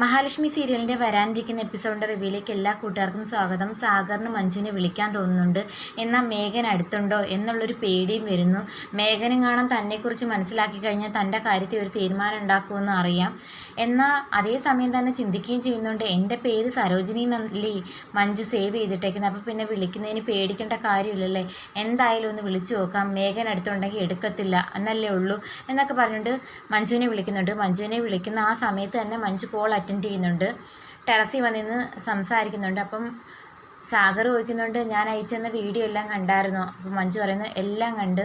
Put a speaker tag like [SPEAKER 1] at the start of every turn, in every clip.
[SPEAKER 1] മഹാലക്ഷ്മി സീരിയലിന്റെ വരാനിരിക്കുന്ന എപ്പിസോഡിന്റെ റിവ്യൂയിലേക്ക് എല്ലാ കൂട്ടുകാർക്കും സ്വാഗതം. സാഗറിന് മഞ്ജുവിനെ വിളിക്കാൻ തോന്നുന്നുണ്ട്. എന്നാൽ മേഘൻ അടുത്തുണ്ടോ എന്നുള്ളൊരു പേടിയും വരുന്നു. മേഘനും കാണാൻ തന്നെക്കുറിച്ച് മനസ്സിലാക്കി കഴിഞ്ഞാൽ തന്റെ കാര്യത്തിൽ ഒരു തീരുമാനം ഉണ്ടാക്കുമെന്ന് അറിയാം. എന്നാൽ അതേസമയം തന്നെ ചിന്തിക്കുകയും ചെയ്യുന്നുണ്ട്. എന്റെ പേര് സരോജിനി എന്നല്ലേ മഞ്ജു സേവ് ചെയ്തിട്ടേക്കുന്നത്. അപ്പോൾ പിന്നെ വിളിക്കുന്നതിന് പേടിക്കേണ്ട കാര്യമില്ലല്ലേ? എന്തായാലും ഒന്ന് വിളിച്ചു നോക്കാം. മേഘൻ അടുത്തുണ്ടെങ്കിൽ എടുക്കത്തില്ല. എന്നല്ലേ ഉള്ളൂ എന്നൊക്കെ പറഞ്ഞുകൊണ്ട് മഞ്ജുവിനെ വിളിക്കുന്നുണ്ട്. മഞ്ജുവിനെ വിളിക്കുന്ന ആ സമയത്ത് തന്നെ മഞ്ജു കോൾ അറ്റൻഡ് ചെയ്യുന്നുണ്ട്. ടെറസിൽ വന്നിന്ന് സംസാരിക്കുന്നുണ്ട്. അപ്പം സാഗർ ചോദിക്കുന്നുണ്ട് ഞാൻ അയച്ചെന്ന വീഡിയോ എല്ലാം കണ്ടായിരുന്നു? അപ്പം മഞ്ജു പറയുന്നു എല്ലാം കണ്ട്.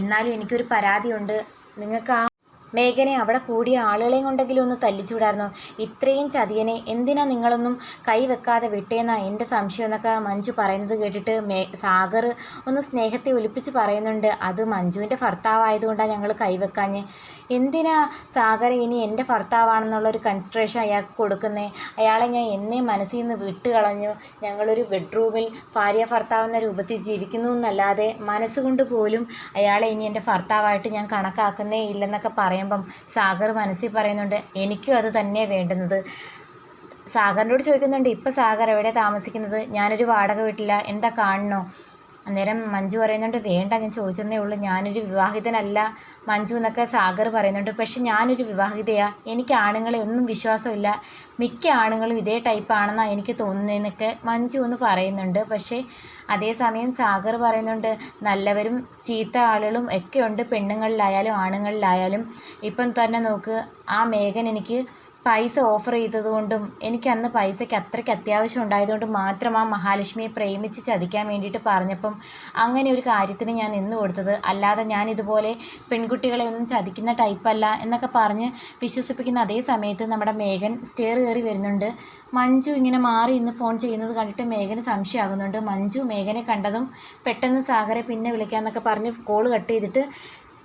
[SPEAKER 1] എന്നാലും എനിക്കൊരു പരാതിയുണ്ട്. നിങ്ങൾക്ക് ആ മേഘനെ അവിടെ കൂടിയ ആളുകളെയും കൊണ്ടെങ്കിലും ഒന്ന് തല്ലിച്ചു വിടായിരുന്നോ ഇത്രയും ചതിയനെ എന്തിനാ നിങ്ങളൊന്നും കൈവെക്കാതെ വിട്ടേന്നാ എന്റെ സംശയം എന്നൊക്കെ മഞ്ജു പറയുന്നത് കേട്ടിട്ട് മേ സാഗർ ഒന്ന് സ്നേഹത്തെ ഒലിപ്പിച്ച് പറയുന്നുണ്ട്. അത് മഞ്ജുവിന്റെ ഭർത്താവായതുകൊണ്ടാണ് ഞങ്ങൾ കൈവെക്കാഞ്ഞ്. എന്തിനാ സാഗർ ഇനി എന്റെ ഭർത്താവാണെന്നുള്ളൊരു കൺസിഡറേഷൻ അയാൾക്ക് കൊടുക്കുന്നേ? അയാളെ ഞാൻ എന്നേ മനസ്സിൽ നിന്ന് വിട്ട് കളഞ്ഞു ഞങ്ങളൊരു ബെഡ്റൂമിൽ ഭാര്യ ഭർത്താവ് എന്ന രൂപത്തിൽ ജീവിക്കുന്നു എന്നല്ലാതെ മനസ്സുകൊണ്ട് പോലും അയാളെ ഇനി എന്റെ ഭർത്താവായിട്ട് ഞാൻ കണക്കാക്കുന്നേ ഇല്ലെന്നൊക്കെ പറയുമ്പം സാഗർ മനസ്സിൽ പറയുന്നുണ്ട് എനിക്കും അത് തന്നെ വേണ്ടുന്നത്. സാഗറിനോട് ചോദിക്കുന്നുണ്ട് ഇപ്പം സാഗർ എവിടെ താമസിക്കുന്നത്? ഞാനൊരു വാടക വീട്ടില്ല എന്താ കാണണോ? അന്നേരം മഞ്ജു പറയുന്നുണ്ട് വേണ്ട ഞാൻ ചോദിച്ചതേ ഉള്ളൂ. ഞാനൊരു വിവാഹിതനല്ല. മഞ്ജു എന്നൊക്കെ സാഗർ പറയുന്നുണ്ട് പക്ഷെ ഞാനൊരു വിവാഹിതയാണ് എനിക്ക് ആണുങ്ങളെ ഒന്നും വിശ്വാസമില്ല. മിക്ക ആണുങ്ങളും ഇതേ ടൈപ്പ് ടൈപ്പാണെന്നാണ് എനിക്ക് തോന്നുന്നതെന്നൊക്കെ മഞ്ജു എന്ന് പറയുന്നുണ്ട്. പക്ഷേ അതേസമയം സാഗർ പറയുന്നുണ്ട് നല്ലവരും ചീത്ത ആളുകളും ഒക്കെ ഉണ്ട്. പെണ്ണുങ്ങളിലായാലും ആണുങ്ങളിലായാലും. ഇപ്പം തന്നെ നോക്ക് ആ മേഘൻ എനിക്ക് പൈസ ഓഫർ ചെയ്തതുകൊണ്ടും എനിക്ക് അന്ന് പൈസയ്ക്ക് അത്രയ്ക്ക് അത്യാവശ്യം ഉണ്ടായതുകൊണ്ടും മാത്രം ആ മഹാലക്ഷ്മിയെ പ്രേമിച്ച് ചതിക്കാൻ വേണ്ടിയിട്ട് പറഞ്ഞപ്പം അങ്ങനെ ഒരു കാര്യത്തിന് ഞാൻ നിന്ന് കൊടുത്തത്. അല്ലാതെ ഞാൻ ഇതുപോലെ പെൺകുട്ടികളെ ഒന്നും ചതിക്കുന്ന ടൈപ്പല്ല എന്നൊക്കെ പറഞ്ഞ് വിശ്വസിപ്പിക്കുന്ന അതേ സമയത്ത് നമ്മുടെ മേഘൻ സ്റ്റെയർ കയറി വരുന്നുണ്ട്. മഞ്ജു ഇങ്ങനെ മാറി ഇന്ന് ഫോൺ ചെയ്യുന്നത് കണ്ടിട്ട് മേഘന് സംശയമാകുന്നുണ്ട്. മഞ്ജു മേഘനെ കണ്ടതും പെട്ടെന്ന് സാഗരെ പിന്നെ വിളിക്കാമെന്നൊക്കെ പറഞ്ഞ് കോൾ കട്ട് ചെയ്തിട്ട്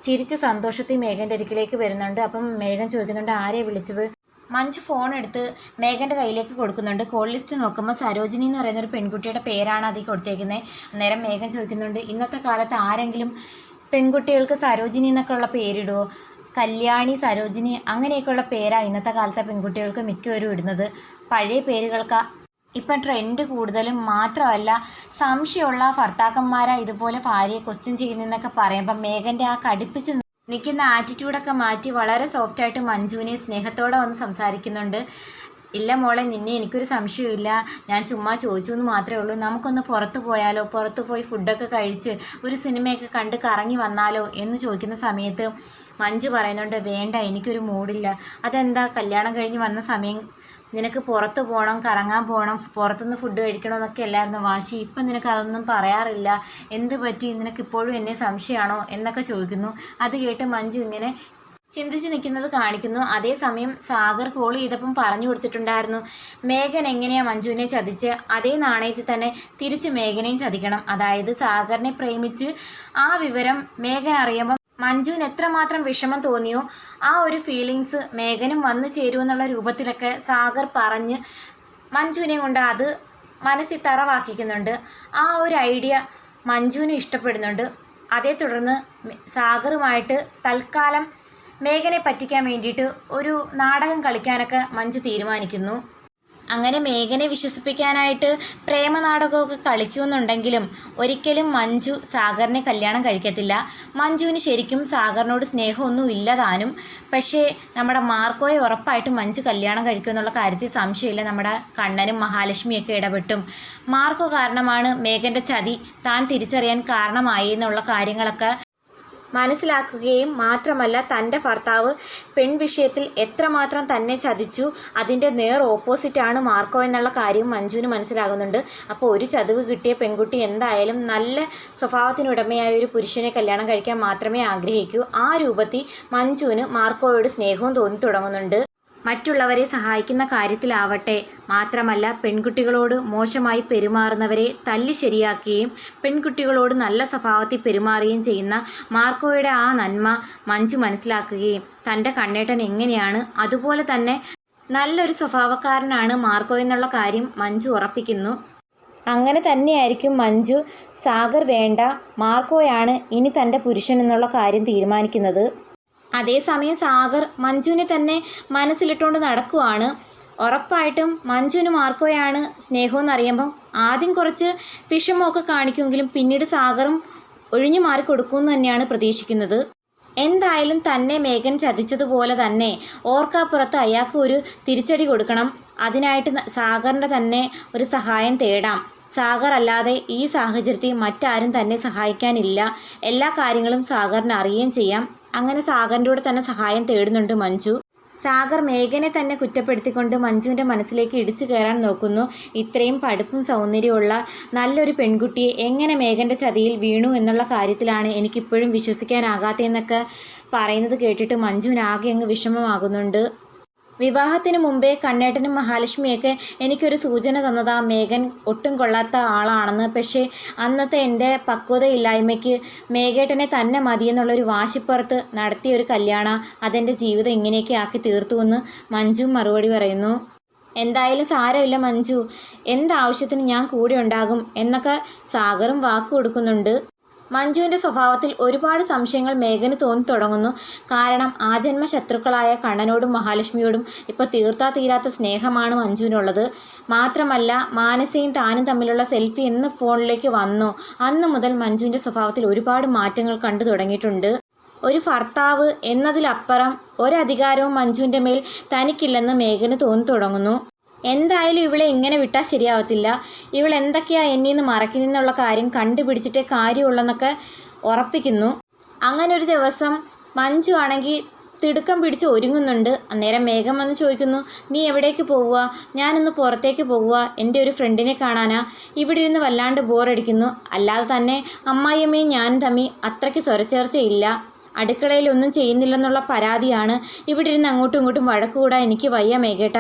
[SPEAKER 1] ചിരിച്ച് സന്തോഷത്തിൽ മേഘന്റെ അരികിലേക്ക് വരുന്നുണ്ട്. അപ്പം മേഘൻ ചോദിക്കുന്നുണ്ട് ആരെ വിളിച്ചത്? മഞ്ജു ഫോൺ എടുത്ത് മേഘന്റെ കയ്യിലേക്ക് കൊടുക്കുന്നുണ്ട്. കോൾ ലിസ്റ്റ് നോക്കുമ്പോൾ സരോജിനി എന്ന് പറയുന്ന ഒരു പെൺകുട്ടിയുടെ പേരാണ് അതിൽ കൊടുത്തേക്കുന്നത് അന്നേരം മേഘൻ ചോദിക്കുന്നുണ്ട് ഇന്നത്തെ കാലത്ത് ആരെങ്കിലും പെൺകുട്ടികൾക്ക് സരോജിനി എന്നൊക്കെ ഉള്ള പേരിടുമോ കല്യാണി സരോജിനി അങ്ങനെയൊക്കെയുള്ള പേരാണ് ഇന്നത്തെ കാലത്തെ പെൺകുട്ടികൾക്ക് മിക്കവരും ഇടുന്നത്. പഴയ പേരുകൾക്ക്. ഇപ്പം ട്രെൻഡ് കൂടുതലും മാത്രമല്ല സംശയമുള്ള ഭർത്താക്കന്മാരാണ് ഇതുപോലെ ഭാര്യയെ ക്വസ്റ്റ്യൻ ചെയ്യുന്നതെന്നൊക്കെ പറയുമ്പം മേഘന്റെ ആ കടുപ്പിച്ച് നിൽക്കുന്ന ആറ്റിറ്റ്യൂഡൊക്കെ മാറ്റി വളരെ സോഫ്റ്റായിട്ട് മഞ്ജുവിനെ സ്നേഹത്തോടെ വന്ന് സംസാരിക്കുന്നുണ്ട്. ഇല്ല മോളെ നിന്നെ എനിക്കൊരു സംശയമില്ല ഞാൻ ചുമ്മാ ചോദിച്ചു എന്ന് മാത്രമേ ഉള്ളൂ. നമുക്കൊന്ന് പുറത്ത് പോയാലോ? പുറത്ത് പോയി ഫുഡൊക്കെ കഴിച്ച് ഒരു സിനിമയൊക്കെ കണ്ട് കറങ്ങി വന്നാലോ എന്ന് ചോദിക്കുന്ന സമയത്ത് മഞ്ജു പറയുന്നുണ്ട് വേണ്ട എനിക്കൊരു മൂഡില്ല അതെന്താ? കല്യാണം കഴിഞ്ഞ് വന്ന സമയം നിനക്ക് പുറത്ത് പോകണം കറങ്ങാൻ പോകണം പുറത്തുനിന്ന് ഫുഡ് കഴിക്കണം എന്നൊക്കെ അല്ലായിരുന്നു. വാശി ഇപ്പം നിനക്ക് അതൊന്നും പറയാറില്ല. എന്ത് പറ്റി? നിനക്ക് ഇപ്പോഴും എന്നെ സംശയമാണോ എന്നൊക്കെ ചോദിക്കുന്നു. അത് കേട്ട് മഞ്ജു ഇങ്ങനെ ചിന്തിച്ച് നിൽക്കുന്നത് കാണിക്കുന്നു. അതേസമയം സാഗർ കോൾ ചെയ്തപ്പം പറഞ്ഞു കൊടുത്തിട്ടുണ്ടായിരുന്നു മേഘൻ എങ്ങനെയാണ് മഞ്ജുവിനെ ചതിച്ച്? അതേ നാണയത്തിൽ തന്നെ തിരിച്ച് മേഘനെയും ചതിക്കണം. അതായത് സാഗറിനെ പ്രേമിച്ച് ആ വിവരം മേഘൻ അറിയുമ്പം മഞ്ജുവിന് എത്രമാത്രം വിഷമം തോന്നിയോ ആ ഒരു ഫീലിങ്സ് മേഘനും വന്നു ചേരുമെന്നുള്ള രൂപത്തിലൊക്കെ സാഗർ പറഞ്ഞ് മഞ്ജുവിനെ കൊണ്ട് അത് മനസ്സിൽ തറവാക്കിക്കുന്നുണ്ട്. ആ ഒരു ഐഡിയ മഞ്ജുവിനും ഇഷ്ടപ്പെടുന്നുണ്ട്. അതേ തുടർന്ന് സാഗറുമായിട്ട് തൽക്കാലം മേഘനെ പറ്റിക്കാൻ വേണ്ടിയിട്ട് ഒരു നാടകം കളിക്കാനൊക്കെ മഞ്ജു തീരുമാനിക്കുന്നു. അങ്ങനെ മേഘനെ വിശ്വസിപ്പിക്കാനായിട്ട് പ്രേമ നാടകമൊക്കെ കളിക്കുമെന്നുണ്ടെങ്കിലും ഒരിക്കലും മഞ്ജു സാഗറിനെ കല്യാണം കഴിക്കത്തില്ല. മഞ്ജുവിന് ശരിക്കും സാഗറിനോട് സ്നേഹമൊന്നും ഇല്ലതാനും പക്ഷേ നമ്മുടെ മാർക്കോയെ ഉറപ്പായിട്ട് മഞ്ജു കല്യാണം കഴിക്കുമെന്നുള്ള കാര്യത്തിൽ സംശയമില്ല. നമ്മുടെ കണ്ണനും മഹാലക്ഷ്മിയൊക്കെ ഇടപെട്ടും. മാർക്കോ കാരണമാണ് മേഘന്റെ ചതി താൻ തിരിച്ചറിയാൻ കാരണമായി എന്നുള്ള കാര്യങ്ങളൊക്കെ മനസ്സിലാക്കുകയും മാത്രമല്ല തന്റെ ഭർത്താവ് പെൺവിഷയത്തിൽ എത്രമാത്രം തന്നെ ചതിച്ചു അതിന്റെ നേർ ഓപ്പോസിറ്റാണ് മാർക്കോ എന്നുള്ള കാര്യം മഞ്ജുവിന് മനസ്സിലാകുന്നുണ്ട്. അപ്പോൾ ഒരു ചതിവ് കിട്ടിയ പെൺകുട്ടി എന്തായാലും നല്ല സ്വഭാവത്തിനുടമയായ ഒരു പുരുഷനെ കല്യാണം കഴിക്കാൻ മാത്രമേ ആഗ്രഹിക്കൂ. ആ രൂപത്തിൽ മഞ്ജുവിന് മാർക്കോയോട് സ്നേഹവും തോന്നി തുടങ്ങുന്നുണ്ട്. മറ്റുള്ളവരെ സഹായിക്കുന്ന കാര്യത്തിലാവട്ടെ. മാത്രമല്ല പെൺകുട്ടികളോട് മോശമായി പെരുമാറുന്നവരെ തല്ലി ശരിയാക്കുകയും പെൺകുട്ടികളോട് നല്ല സ്വഭാവത്തിൽ പെരുമാറുകയും ചെയ്യുന്ന മാർക്കോയുടെ ആ നന്മ മഞ്ജു മനസ്സിലാക്കുകയും തന്റെ കണ്ണേട്ടൻ എങ്ങനെയാണ് അതുപോലെ തന്നെ നല്ലൊരു സ്വഭാവക്കാരനാണ് മാർക്കോ എന്നുള്ള കാര്യം മഞ്ജു ഉറപ്പിക്കുന്നു. അങ്ങനെ തന്നെയായിരിക്കും മഞ്ജു സാഗർ വേണ്ട മാർക്കോയാണ് ഇനി തന്റെ പുരുഷൻ എന്നുള്ള കാര്യം തീരുമാനിക്കുന്നത്. അതേസമയം സാഗർ മഞ്ജുവിനെ തന്നെ മനസ്സിലിട്ടുകൊണ്ട് നടക്കുവാണ്. ഉറപ്പായിട്ടും മഞ്ജുവിന് മാർക്കോയാണ് സ്നേഹമെന്ന് അറിയുമ്പം ആദ്യം കുറച്ച് വിഷമമൊക്കെ കാണിക്കുമെങ്കിലും പിന്നീട് സാഗറും ഒഴിഞ്ഞു മാറി കൊടുക്കുമെന്ന് തന്നെയാണ് പ്രതീക്ഷിക്കുന്നത്. എന്തായാലും തന്നെ മേഘൻ ചതിച്ചതുപോലെ തന്നെ ഓർക്കാപ്പുറത്ത് അയാൾക്ക് ഒരു തിരിച്ചടി കൊടുക്കണം. അതിനായിട്ട് സാഗറിന്റെ തന്നെ ഒരു സഹായം തേടാം. സാഗർ അല്ലാതെ ഈ സാഹചര്യത്തിൽ മറ്റാരും തന്നെ സഹായിക്കാനില്ല. എല്ലാ കാര്യങ്ങളും സാഗറിന് അറിയുകയും ചെയ്യാം. അങ്ങനെ സാഗറിന്റെ കൂടെ തന്നെ സഹായം തേടുന്നുണ്ട് മഞ്ജു. സാഗർ മേഘനെ തന്നെ കുറ്റപ്പെടുത്തിക്കൊണ്ട് മഞ്ജുവിന്റെ മനസ്സിലേക്ക് ഇടിച്ചു കയറാൻ നോക്കുന്നു. ഇത്രയും പഠിപ്പും സൗന്ദര്യമുള്ള നല്ലൊരു പെൺകുട്ടിയെ എങ്ങനെ മേഘന്റെ ചതിയിൽ വീണു എന്നുള്ള കാര്യത്തിലാണ് എനിക്കിപ്പോഴും വിശ്വസിക്കാനാകാത്തതെന്നൊക്കെ പറയുന്നത് കേട്ടിട്ട് മഞ്ജുവിനാകെ അങ്ങ് വിഷമമാകുന്നുണ്ട്. വിവാഹത്തിന് മുമ്പേ കണ്ണേട്ടനും മഹാലക്ഷ്മിയൊക്കെ എനിക്കൊരു സൂചന തന്നതാ. മേഘൻ ഒട്ടും കൊള്ളാത്ത ആളാണെന്ന്. പക്ഷേ അന്നത്തെ എന്റെ പക്വതയില്ലായ്മയ്ക്ക് മേഘേട്ടനെ തന്നെ മതിയെന്നുള്ളൊരു വാശിപ്പുറത്ത് നടത്തിയ ഒരു കല്യാണ അതെന്റെ ജീവിതം ഇങ്ങനെയൊക്കെ ആക്കി തീർത്തു എന്ന് മഞ്ജു മറുപടി പറയുന്നു. എന്തായാലും സാരമില്ല മഞ്ജു. എന്താവശ്യത്തിന് ഞാൻ കൂടെ ഉണ്ടാകും എന്നൊക്കെ സാഗറും വാക്ക് കൊടുക്കുന്നുണ്ട്. മഞ്ജുവിന്റെ സ്വഭാവത്തിൽ ഒരുപാട് സംശയങ്ങൾ മേഘന് തോന്നി തുടങ്ങുന്നു. കാരണം ആ ജന്മ ശത്രുക്കളായ കണ്ണനോടും മഹാലക്ഷ്മിയോടും ഇപ്പോൾ തീർത്താ തീരാത്ത സ്നേഹമാണ് മഞ്ജുവിനുള്ളത്. മാത്രമല്ല മാനസയും താനും തമ്മിലുള്ള സെൽഫി എന്ന് ഫോണിലേക്ക് വന്നു. അന്ന് മുതൽ മഞ്ജുവിന്റെ സ്വഭാവത്തിൽ ഒരുപാട് മാറ്റങ്ങൾ കണ്ടു തുടങ്ങിയിട്ടുണ്ട്. ഒരു ഭർത്താവ് എന്നതിലപ്പുറം ഒരധികാരവും മഞ്ജുവിന്റെ മേൽ തനിക്കില്ലെന്ന് മേഘന് തോന്നി തുടങ്ങുന്നു. എന്തായാലും ഇവളെ ഇങ്ങനെ വിട്ടാൽ ശരിയാവത്തില്ല. ഇവൾ എന്തൊക്കെയാ എന്നിൽ നിന്ന് മറക്കുന്നതെന്നുള്ള കാര്യം കണ്ടുപിടിച്ചിട്ടേ കാര്യമുള്ളെന്നൊക്കെ ഉറപ്പിക്കുന്നു. അങ്ങനെ ഒരു ദിവസം മഞ്ജു ആണെങ്കിൽ തിടുക്കം പിടിച്ച് ഒരുങ്ങുന്നുണ്ട്. അന്നേരം മേഘം വന്ന് ചോദിക്കുന്നു നീ എവിടേക്ക് പോവുക? ഞാനൊന്ന് പുറത്തേക്ക് പോവുക. എന്റെ ഒരു ഫ്രണ്ടിനെ കാണാനാ. ഇവിടെ ഇരുന്ന് വല്ലാണ്ട് ബോറടിക്കുന്നു. അല്ലാതെ തന്നെ അമ്മായിയമ്മയും ഞാനും തമ്മി അത്രയ്ക്ക് സ്വരച്ചേർച്ചയില്ല. അടുക്കളയിൽ ഒന്നും ചെയ്യുന്നില്ലെന്നുള്ള പരാതിയാണ്. ഇവിടെ ഇരുന്ന് അങ്ങോട്ടും ഇങ്ങോട്ടും വഴക്കുകൂടാൻ എനിക്ക് വയ്യ മേഘേട്ട.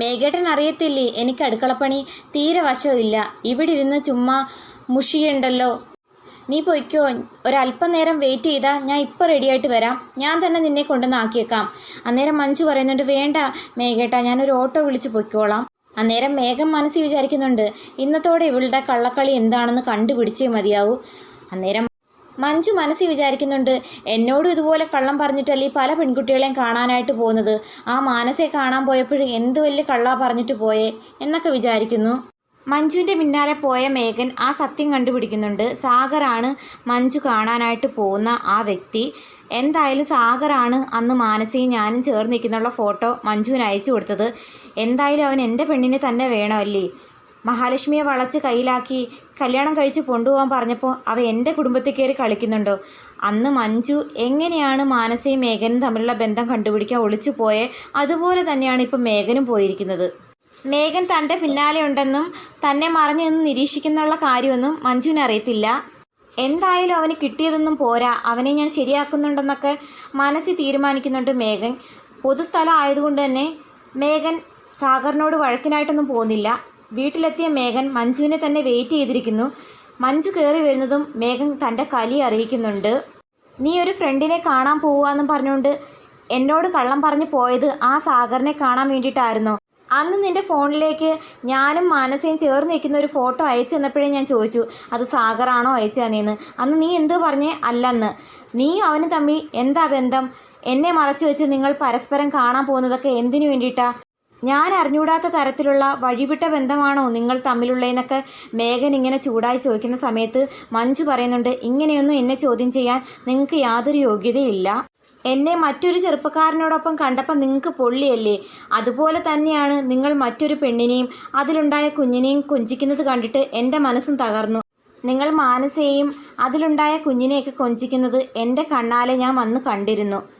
[SPEAKER 1] മേഘേട്ടൻ അറിയത്തില്ലേ എനിക്ക് അടുക്കളപ്പണി തീരെ വശമില്ല. ഇവിടെ ഇരുന്ന് ചുമ്മാ മുഷിയുണ്ടല്ലോ നീ പൊയ്ക്കോ. ഒരല്പം നേരം വെയിറ്റ് ചെയ്താൽ ഞാൻ ഇപ്പോൾ റെഡിയായിട്ട് വരാം. ഞാൻ തന്നെ നിന്നെ കൊണ്ടുവന്ന് ആക്കിയേക്കാം. അന്നേരം മഞ്ജു പറയുന്നുണ്ട് വേണ്ട മേഘേട്ട ഞാനൊരു ഓട്ടോ വിളിച്ച് പൊയ്ക്കോളാം. അന്നേരം മേഘം മനസ്സിൽ വിചാരിക്കുന്നുണ്ട് ഇന്നത്തോടെ ഇവളുടെ കള്ളക്കളി എന്താണെന്ന് കണ്ടുപിടിച്ചേ മതിയാവൂ. അന്നേരം മഞ്ജു മനസ്സിൽ വിചാരിക്കുന്നുണ്ട് എന്നോടും ഇതുപോലെ കള്ളം പറഞ്ഞിട്ടല്ലേ പല പെൺകുട്ടികളെയും കാണാനായിട്ട് പോകുന്നത്? ആ മാനസെ കാണാൻ പോയപ്പോഴും എന്ത് വലിയ കള്ളാ പറഞ്ഞിട്ട് പോയേ? എന്നൊക്കെ വിചാരിക്കുന്നു. മഞ്ജുവിന്റെ പിന്നാലെ പോയ മേഘൻ ആ സത്യം കണ്ടുപിടിക്കുന്നുണ്ട്. സാഗറാണ് മഞ്ജു കാണാനായിട്ട് പോകുന്ന ആ വ്യക്തി. എന്തായാലും സാഗറാണ് അന്ന് മാനസയും ഞാനും ചേർന്ന് നിൽക്കുന്നുള്ള ഫോട്ടോ മഞ്ജുവിന് അയച്ചു കൊടുത്തത്. എന്തായാലും അവൻ എന്റെ പെണ്ണിനെ തന്നെ വേണമല്ലേ? മഹാലക്ഷ്മിയെ വളച്ച് കയ്യിലാക്കി കല്യാണം കഴിച്ച് കൊണ്ടുപോകാൻ പറഞ്ഞപ്പോൾ അവ എന്റെ കുടുംബത്തിൽ കയറി കളിക്കുന്നുണ്ടോ? അന്ന് മഞ്ജു എങ്ങനെയാണ് മാനസയും മേഘനും തമ്മിലുള്ള ബന്ധം കണ്ടുപിടിക്കാൻ ഒളിച്ചു പോയേ? അതുപോലെ തന്നെയാണ് ഇപ്പം മേഘനും പോയിരിക്കുന്നത്. മേഘൻ തന്റെ പിന്നാലെ ഉണ്ടെന്നും തന്നെ മറിഞ്ഞു നിന്ന് നിരീക്ഷിക്കുന്നുള്ള കാര്യമൊന്നും മഞ്ജുവിന് അറിയത്തില്ല. എന്തായാലും അവന് കിട്ടിയതൊന്നും പോരാ. അവനെ ഞാൻ ശരിയാക്കുന്നുണ്ടെന്നൊക്കെ മനസ്സിൽ തീരുമാനിക്കുന്നുണ്ട് മേഘൻ. പൊതുസ്ഥലം ആയതുകൊണ്ട് തന്നെ മേഘൻ സാഗറിനോട് വഴക്കിനായിട്ടൊന്നും പോകുന്നില്ല വീട്ടിലെത്തിയ മേഘൻ മഞ്ജുവിനെ തന്നെ വെയിറ്റ് ചെയ്തിരിക്കുന്നു. മഞ്ജു കയറി വരുന്നതും മേഘൻ തന്റെ കലി അറിയിക്കുന്നുണ്ട്. നീ ഒരു ഫ്രണ്ടിനെ കാണാൻ പോവുകയെന്നും പറഞ്ഞുകൊണ്ട് എന്നോട് കള്ളം പറഞ്ഞു പോയത് ആ സാഗറിനെ കാണാൻ വേണ്ടിയിട്ടായിരുന്നു. അന്ന് നിന്റെ ഫോണിലേക്ക് ഞാനും മാനസയും ചേർന്ന് നിൽക്കുന്ന ഒരു ഫോട്ടോ അയച്ചു തന്നപ്പോഴേ ഞാൻ ചോദിച്ചു അത് സാഗറാണോ അയച്ചു തന്നേന്ന് അന്ന് നീ എന്തോ പറഞ്ഞേ അല്ലെന്ന്. നീ അവനും തമ്മിൽ എന്താ ബന്ധം? എന്നെ മറച്ചു വെച്ച് നിങ്ങൾ പരസ്പരം കാണാൻ പോകുന്നതൊക്കെ എന്തിനു വേണ്ടിയിട്ടാ? ഞാൻ അറിഞ്ഞൂടാത്ത തരത്തിലുള്ള വഴിവിട്ട ബന്ധമാണോ നിങ്ങൾ തമ്മിലുള്ളതെന്നൊക്കെ മേഘൻ ഇങ്ങനെ ചൂടായി ചോദിക്കുന്ന സമയത്ത് മഞ്ജു പറയുന്നുണ്ട് ഇങ്ങനെയൊന്നും എന്നെ ചോദ്യം ചെയ്യാൻ നിങ്ങൾക്ക് യാതൊരു യോഗ്യതയില്ല. എന്നെ മറ്റൊരു ചെറുപ്പക്കാരനോടൊപ്പം കണ്ടപ്പോൾ നിങ്ങൾക്ക് പൊള്ളിയല്ലേ? അതുപോലെ തന്നെയാണ് നിങ്ങൾ മറ്റൊരു പെണ്ണിനെയും അതിലുണ്ടായ കുഞ്ഞിനെയും കൊഞ്ചിക്കുന്നത് കണ്ടിട്ട് എന്റെ മനസ്സും തകർന്നു. നിങ്ങൾ മാനസയെയും അതിലുണ്ടായ കുഞ്ഞിനെയൊക്കെ കൊഞ്ചിക്കുന്നത് എന്റെ കണ്ണാലെ ഞാൻ വന്ന് കണ്ടിരുന്നു.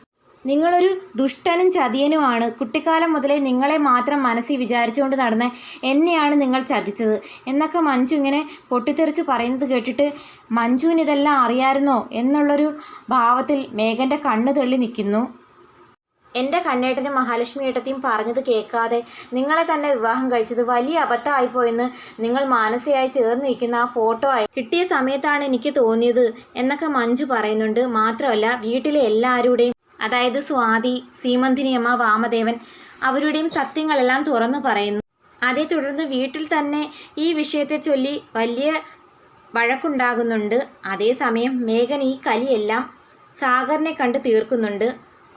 [SPEAKER 1] നിങ്ങളൊരു ദുഷ്ടനും ചതിയനുമാണ്. കുട്ടിക്കാലം മുതലേ നിങ്ങളെ മാത്രം മനസ്സിൽ വിചാരിച്ചുകൊണ്ട് നടന്ന എന്നെയാണ് നിങ്ങൾ ചതിച്ചത്. എന്നൊക്കെ മഞ്ജു ഇങ്ങനെ പൊട്ടിത്തെറിച്ച് പറയുന്നത് കേട്ടിട്ട് മഞ്ജുവിന് ഇതെല്ലാം അറിയാമായിരുന്നോ എന്നുള്ളൊരു ഭാവത്തിൽ മേഘന്റെ കണ്ണ് തള്ളി നിൽക്കുന്നു. എന്റെ കണ്ണേട്ടനും മഹാലക്ഷ്മി ഏട്ടത്തിയും പറഞ്ഞത് കേൾക്കാതെ നിങ്ങളെ തന്നെ വിവാഹം കഴിച്ചത് വലിയ അബദ്ധമായിപ്പോയെന്ന് നിങ്ങൾ മാനസികമായി ചേർന്ന് നിൽക്കുന്ന ആ ഫോട്ടോ ആയി കിട്ടിയ സമയത്താണ് എനിക്ക് തോന്നിയത് എന്നൊക്കെ മഞ്ജു പറയുന്നുണ്ട്. മാത്രമല്ല വീട്ടിലെ എല്ലാവരുടെയും അതായത് സ്വാതി സീമന്തിനിയമ്മ വാമദേവൻ അവരുടെയും സത്യങ്ങളെല്ലാം തുറന്നു പറയുന്നു. അതേ തുടർന്ന് വീട്ടിൽ തന്നെ ഈ വിഷയത്തെ ചൊല്ലി വലിയ വഴക്കുണ്ടാകുന്നുണ്ട്. അതേസമയം മേഘൻ ഈ കലിയെല്ലാം സാഗറിനെ കണ്ട് തീർക്കുന്നുണ്ട്.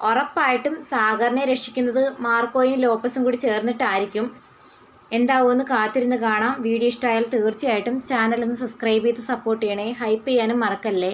[SPEAKER 1] ഉറപ്പായിട്ടും സാഗറിനെ രക്ഷിക്കുന്നത് മാർക്കോയും ലോപ്പസും കൂടി ചേർന്നിട്ടായിരിക്കും. എന്താവുമെന്ന് കാത്തിരുന്ന് കാണാം. വീഡിയോ ഇഷ്ടമായാൽ തീർച്ചയായിട്ടും ചാനൽ ഒന്ന് സബ്സ്ക്രൈബ് ചെയ്ത് സപ്പോർട്ട് ചെയ്യണേ. ഹൈപ്പ് ചെയ്യാനും മറക്കല്ലേ?